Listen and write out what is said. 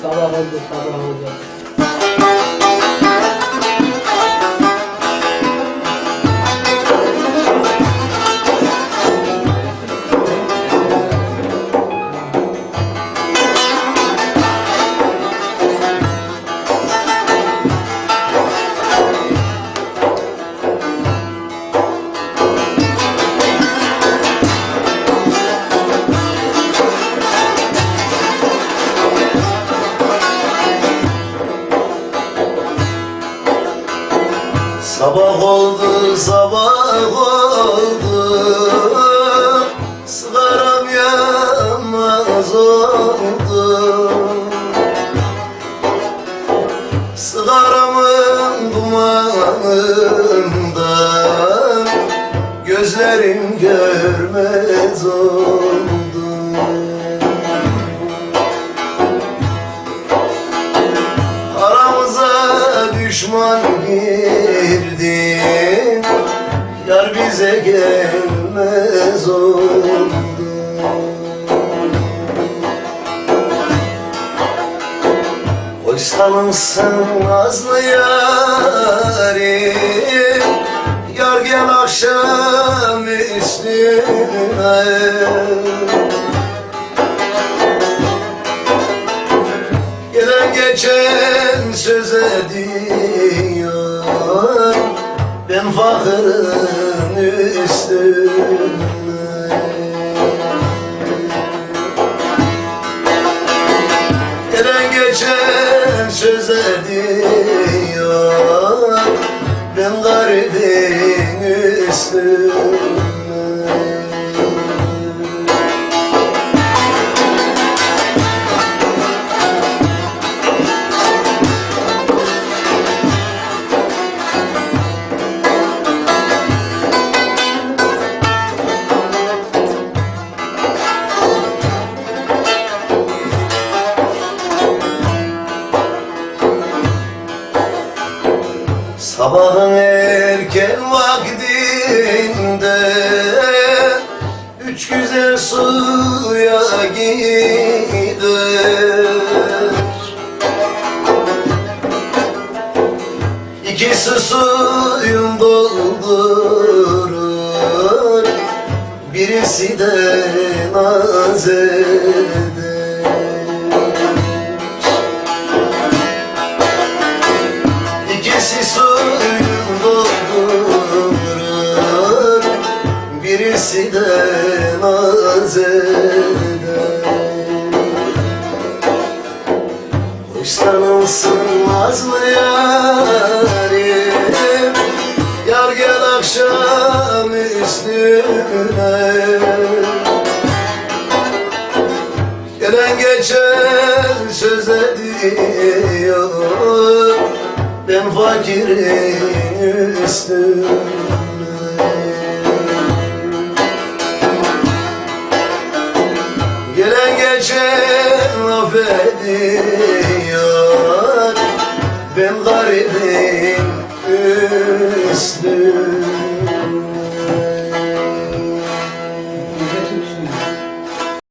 Sabah oldu, sabah oldu. Sabah oldu, sabah oldu. Sigaram yanmaz oldu. Sigaramın dumanından Gözlerim görmez oldu. Aramıza düşman girdi bize gelmez oldu. Oysalımsın nazlı yarim Yar gel akşam üstüne. Gelen geçen söz ediyor Ben fakirın üstüne geçen söz ediyor Ben garibin üstüne Sabahın erken vaktinde Üç güzel suya gider. İkisi suyun doldurur Birisi de naz Birisi de naz eder Hoşlanılsın nazlı yarim? Yar gel akşam üstüne. Gelen geçen söz ediyor Ben fakirin üstüne Geçen affediyor Ben garibim üstüne